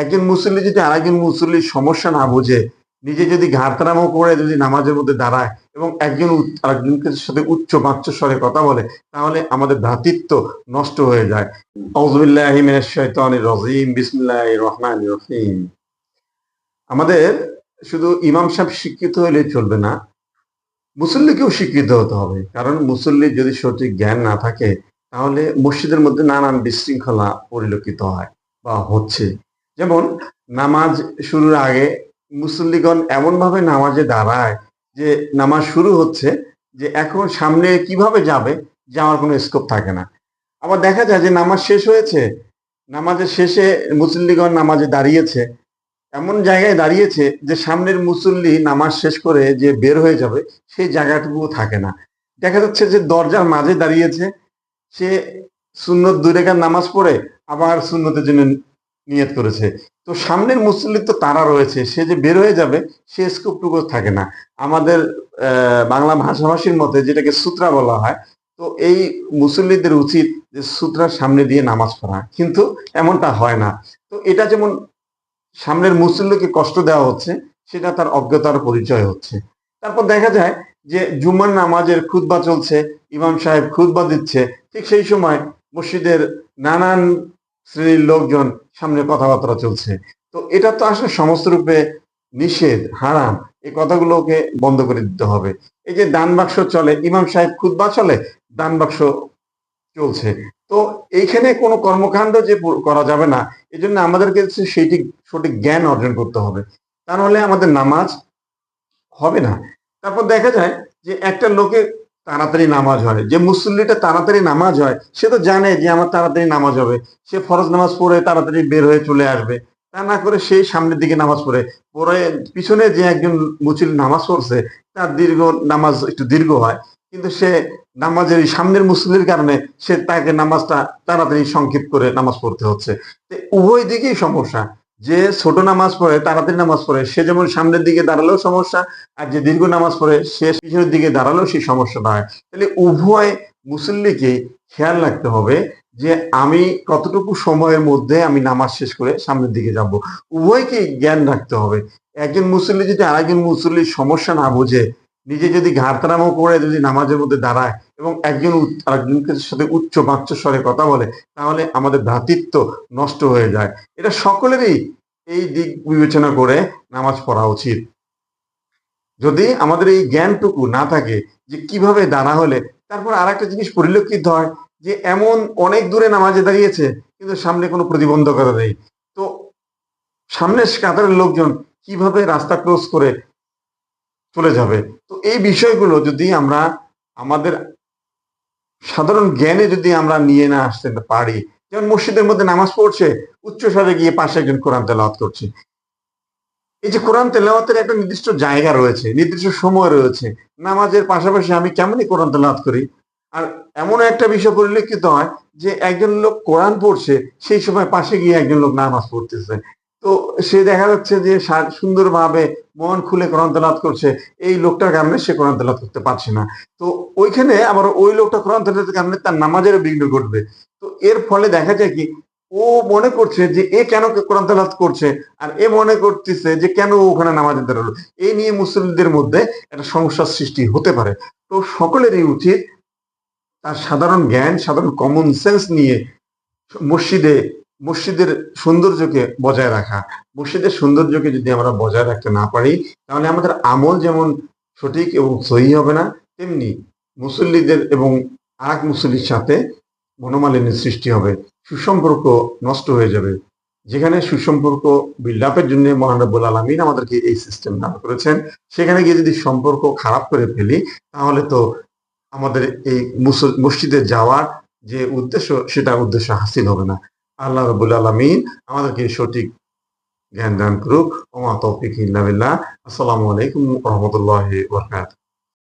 একজন মুসল্লি যদি আরেকজন মুসল্লির সমস্যা না বুঝে, নিজে যদি ঘাড়তারামো করে যদি নামাজের মধ্যে দাঁড়ায় এবং একজন আরেকজনকে সাথে উচ্চ বাচ্চ স্বরে কথা বলে, তাহলে আমাদের ভ্রাতৃত্ব নষ্ট হয়ে যায়। রহিম। আমাদের শুধু ইমাম সাহেব শিক্ষিত হলে চলবে না, মুসল্লিকেও শিক্ষিত হতে হবে। কারণ মুসল্লির যদি সঠিক জ্ঞান না থাকে, তাহলে মসজিদের মধ্যে নানান বিশৃঙ্খলা পরিলক্ষিত হয় বা হচ্ছে। যেমন নামাজ শুরুর আগে মুসল্লিগণ এমন ভাবে নামাজে দাঁড়ায় যে নামাজ শুরু হচ্ছে যে এখন সামনে কীভাবে যাবে যাওয়ার কোনো স্কোপ থাকে না। আবার দেখা যায় যে নামাজ শেষ হয়েছে, নামাজের শেষে মুসল্লিগণ নামাজে দাঁড়িয়েছে, এমন জায়গায় দাঁড়িয়েছে যে সামনের মুসল্লি নামাজ শেষ করে যে বের হয়ে যাবে সেই জায়গাটুকুও থাকে না। দেখা যাচ্ছে যে দরজার মাঝে দাঁড়িয়েছে, সে সুন্নত দুরেকার নামাজ পড়ে, আবার সুন্নতের জন্য নিয়ত করেছে। তো সামনের মুসল্লি তো তারা রয়েছে, সে যে বের হয়ে যাবে, সে স্কোপটুকু থাকে না। আমাদের বাংলা ভাষাভাষীর মতে যেটাকে সূত্রা বলা হয়, তো এই মুসল্লিদের উচিত যে সূত্রার সামনে দিয়ে নামাজ পড়া। কিন্তু এমনটা হয় না। তো এটা যেমন সামনের মুসল্লিকে কষ্ট দেওয়া হচ্ছে, সেটা তার অজ্ঞতার পরিচয় হচ্ছে। তারপর দেখা যায় যে জুম্মার নামাজের খুতবা চলছে, ইমাম সাহেব খুতবা দিচ্ছে। ঠিক সেই সময় মসজিদের নানান শ্রেণির লোকজন সামনে কথাবার্তা চলছে। তো এটা তো আসলে সমস্ত রূপে নিষেধ, হারাম। এই কথাগুলোকে বন্ধ করে দিতে হবে। এই যে দান বাক্স চলে, ইমাম সাহেব খুতবা চলে, দান বাক্স চলছে। তো এইখানে কোনো কর্মকাণ্ড যে করা যাবে না এই জন্য আমাদেরকে সেইটি সঠিক জ্ঞান অর্জন করতে হবে। তা নাহলে আমাদের নামাজ হবে না। তারপর দেখা যায় যে একটা লোকের তাড়াতাড়ি নামাজ হয়। যে মুসল্লিটা তাড়াতাড়ি নামাজ হয়, সে তো জানে যে আমার তাড়াতাড়ি নামাজ হবে। সে ফরজ নামাজ পড়ে তাড়াতাড়ি বের হয়ে চলে আসবে। তা না করে সেই সামনের দিকে নামাজ পড়ে। পরে পিছনে যে একজন মুসলিম নামাজ পড়ছে, তার দীর্ঘ নামাজ একটু দীর্ঘ হয়। কিন্তু সে নামাজের সামনের মুসল্লির কারণে সে তাকে নামাজটা তাড়াতাড়ি সংক্ষেপ করে নামাজ পড়তে হচ্ছে। উভয় দিকেই সমস্যা। যে ছোট নামাজ পড়ে, তাড়াতাড়ি নামাজ পড়ে, সে যেমন সামনের দিকে দাঁড়ালেও সমস্যা, আর যে দীর্ঘ নামাজ পড়ে, সে পিছনের দিকে দাঁড়ালেও সেই সমস্যাটা হয়। তাহলে উভয় মুসল্লিকে খেয়াল রাখতে হবে যে আমি কতটুকু সময়ের মধ্যে আমি নামাজ শেষ করে সামনের দিকে যাব। উভয়কে জ্ঞান রাখতে হবে। একজন মুসল্লি যদি আরেকজন মুসল্লির সমস্যা না বুঝে নিজে যদি ঘাড়তারামো করে যদি নামাজের মধ্যে দাঁড়ায় এবং একজন আরেকজনকে সাথে উচ্চ বাচ্চ স্বরে কথা বলে, তাহলে আমাদের ভ্রাতৃত্ব নষ্ট হয়ে যায়। এটা সকলেরই এই দিক বিবেচনা করে নামাজ পড়া উচিত। যদি আমাদের এই জ্ঞানটুকু না থাকে যে কীভাবে দাঁড়া হলে, তারপর আর একটা জিনিস পরিলক্ষিত হয় যে এমন অনেক দূরে নামাজে দাঁড়িয়েছে, কিন্তু সামনে কোনো প্রতিবন্ধকতা নেই। তো সামনের কাতারের লোকজন কীভাবে রাস্তা ক্রস করে চলে যাবে। তো এই বিষয়গুলো যদি আমরা আমাদের সাধারণ জ্ঞানে যদি আমরা নিয়ে না আসতে পারি, যেমন মসজিদের মধ্যে নামাজ পড়ছে, উচ্চ স্বরে গিয়ে পাশে একজন কোরআন তেলাওয়াত করছে। এই যে কোরআন তেলাওয়াতের একটা নির্দিষ্ট জায়গা রয়েছে, নির্দিষ্ট সময় রয়েছে, নামাজের পাশাপাশি আমি কেমনই কোরআন তেলাওয়াত করি? আর এমন একটা বিষয় পরিলক্ষিত হয় যে একজন লোক কোরআন পড়ছে, সেই সময় পাশে গিয়ে একজন লোক নামাজ পড়তেছে। তো সে দেখা যাচ্ছে যে সুন্দরভাবে মন খুলে কোরআন করছে। এই লোকটার কারণে সে কোরআন করতে পারছে না। তো ওইখানে আবার ওই লোকটা কোরআন কারণে তার নামাজের বিঘ্ন ঘটবে। তো এর ফলে দেখা যায় কি, ও মনে করছে যে এ কেন কোরআন করছে আর এ মনে করতেছে যে কেন ওখানে নামাজে দাঁড়াল এই নিয়ে মুসলিমদের মধ্যে একটা সমস্যার সৃষ্টি হতে পারে। তো সকলেরই উচিত তার সাধারণ জ্ঞান, সাধারণ কমন সেন্স নিয়ে মসজিদে মসজিদের সৌন্দর্যকে বজায় রাখা। মসজিদের সৌন্দর্যকে যদি আমরা বজায় রাখতে না পারি, তাহলে আমাদের আমল যেমন সঠিক এবং সহি হবে না, তেমনি মুসল্লিদের এবং আর এক মুসল্লির সাথে মনোমালিন্যের সৃষ্টি হবে, সুসম্পর্ক নষ্ট হয়ে যাবে। যেখানে সুসম্পর্ক বিল্ড আপের জন্য মহানবুল আলমিন আমাদেরকে এই সিস্টেম দান করেছেন, সেখানে গিয়ে যদি সম্পর্ক খারাপ করে ফেলি, তাহলে তো আমাদের এই মসজিদে যাওয়ার যে উদ্দেশ্য সেটা উদ্দেশ্য হাসিল হবে না। আল্লাহ রবুল আলমী আমাদেরকে সঠিক জ্ঞান দান করুক। ওমা তৌফিক ইল্লাহ আসসালামু আলাইকুম রহমতুল্লাহ বরকাত